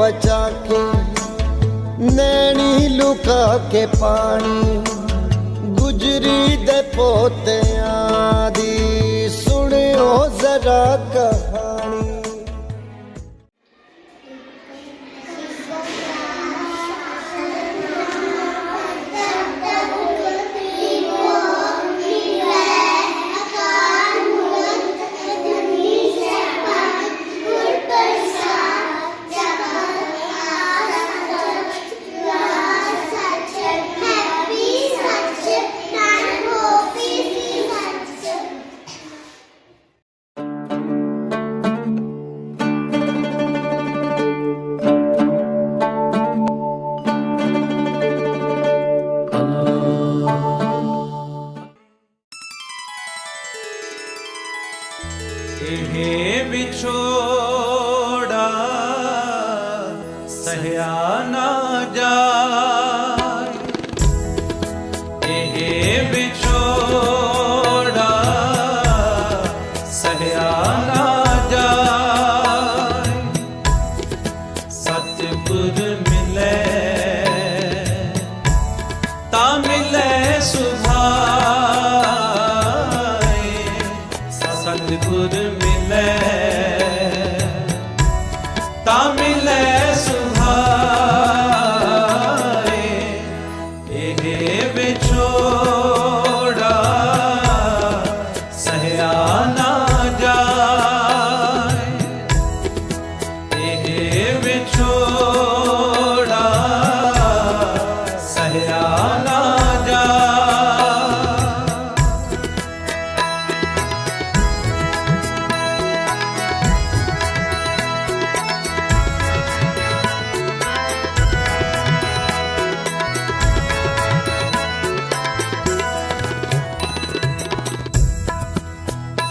ਬਚਾ ਕੇ ਨੈਣੀ ਲੁਕਾ ਕੇ ਪਾਣੀ ਗੁਜਰੀ ਦੇ ਪੋਤਿਆਂ ਦੀ ਸੁਣਿਓ ਜ਼ਰਾ ਇਹ ਵਿਛੋੜਾ ਸਹਿਆ ਨਾ ਜਾਏ। ਇਹ ਵਿਛੋੜਾ ਸਹਿਆ ਨਾ ਜਾਏ। ਸਤਿਗੁਰ ਮਿਲੇ, ਤਾਂ ਮਿਲੇ ਸੁਭਾਏ। ਸਤਿਗੁਰ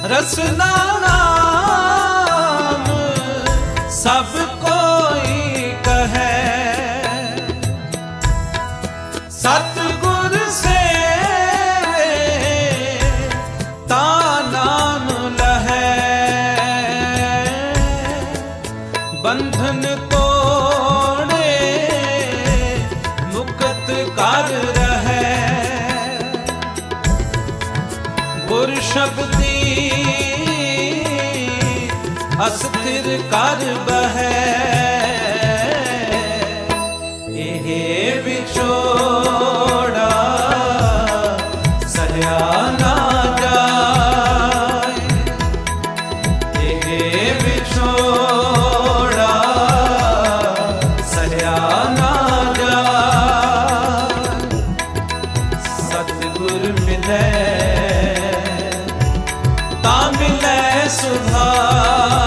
ਰਸਨਾ ਨਾਮ ਸਭ ਕੋਈ ਕਹੈ। ਸਤਿਗੁਰ ਅਸਥਿਰ ਕਰ ਬਹਿ। ਇਹ ਵਿਛੋੜਾ ਸਹਿਆ ਨਾ ਜਾਏ। ਇਹ ਵਿਛੋੜਾ ਸਹਿਆ ਨਾ ਜਾਏ। ਸਤਿਗੁਰ ਮਿਲੇ, ਤਾਂ ਮਿਲੇ ਸੁਭਾਏ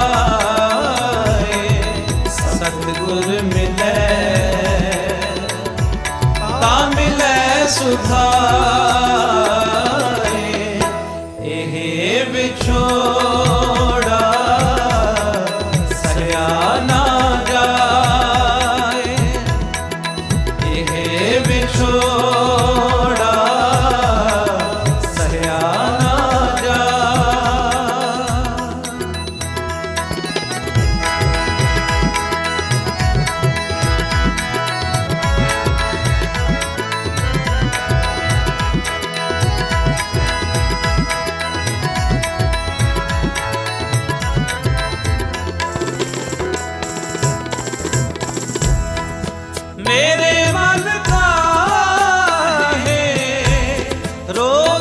ਤਾਂ ਮਿਲੇ ਸੁਭਾਏ ਰੋਸ